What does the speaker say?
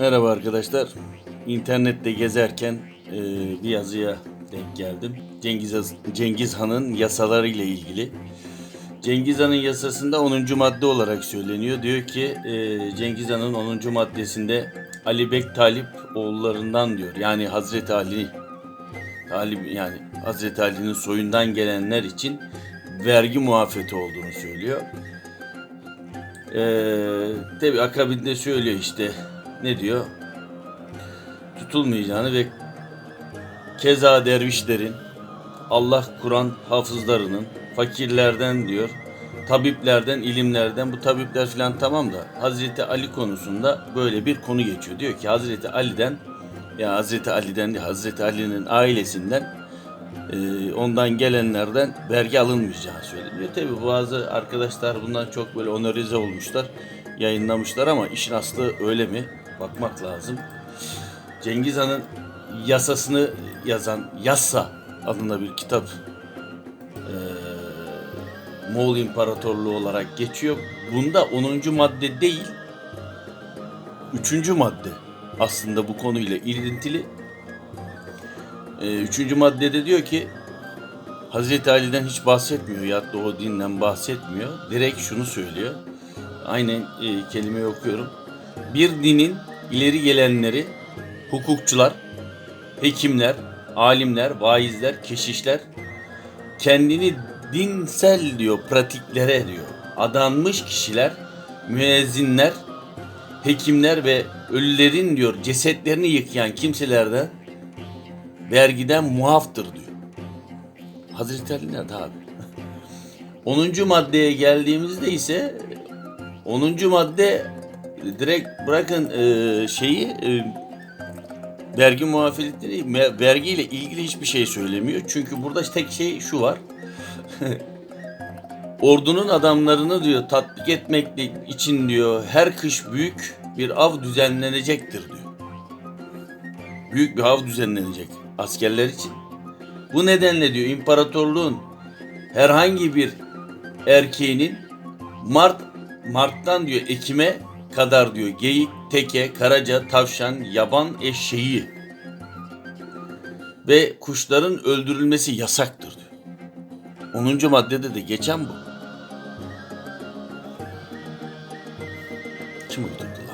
Merhaba arkadaşlar. İnternette gezerken e, bir yazıya denk geldim. Cengiz, Cengiz Han'ın yasaları ile ilgili. Cengiz Han'ın yasasında 10. madde olarak söyleniyor. Diyor ki e, Cengiz Han'ın 10. maddesinde Ali Bek Talip oğullarından diyor. Yani Hazreti Ali Talip yani Hazreti Ali'nin soyundan gelenler için vergi muafiyeti olduğunu söylüyor. Ee, tabi akabinde söylüyor işte ne diyor? Tutulmayacağını ve keza dervişlerin, Allah Kur'an hafızlarının, fakirlerden diyor, tabiplerden, ilimlerden, bu tabipler falan tamam da Hazreti Ali konusunda böyle bir konu geçiyor. Diyor ki Hazreti Ali'den, ya Hazreti Ali'den değil, Hazreti Ali'nin ailesinden e, ondan gelenlerden vergi alınmayacağı söyleniyor. Tabi bazı arkadaşlar bundan çok böyle onorize olmuşlar, yayınlamışlar ama işin aslı öyle mi? Bakmak lazım. Cengiz Han'ın yasasını yazan Yassa adında bir kitap e, Moğol İmparatorluğu olarak geçiyor. Bunda 10. madde değil, 3. madde aslında bu konuyla ilintili. Ee, üçüncü maddede diyor ki Hazreti Ali'den hiç bahsetmiyor ya da o dinden bahsetmiyor. Direkt şunu söylüyor. Aynen e, kelimeyi okuyorum. Bir dinin ileri gelenleri hukukçular, hekimler, alimler, vaizler, keşişler kendini dinsel diyor pratiklere diyor adanmış kişiler, müezzinler, hekimler ve ölülerin diyor cesetlerini yıkayan kimselerden vergiden muaftır diyor. Hazreti Ali nerede abi? 10. maddeye geldiğimizde ise 10. madde direkt bırakın e, şeyi e, vergi muafiyetleri me- vergiyle ilgili hiçbir şey söylemiyor. Çünkü burada tek şey şu var. Ordunun adamlarını diyor tatbik etmek için diyor her kış büyük bir av düzenlenecektir diyor büyük bir av düzenlenecek askerler için. Bu nedenle diyor imparatorluğun herhangi bir erkeğinin Mart Mart'tan diyor Ekim'e kadar diyor geyik, teke, karaca, tavşan, yaban eşeği ve kuşların öldürülmesi yasaktır diyor. 10. maddede de geçen bu. Kim uydu?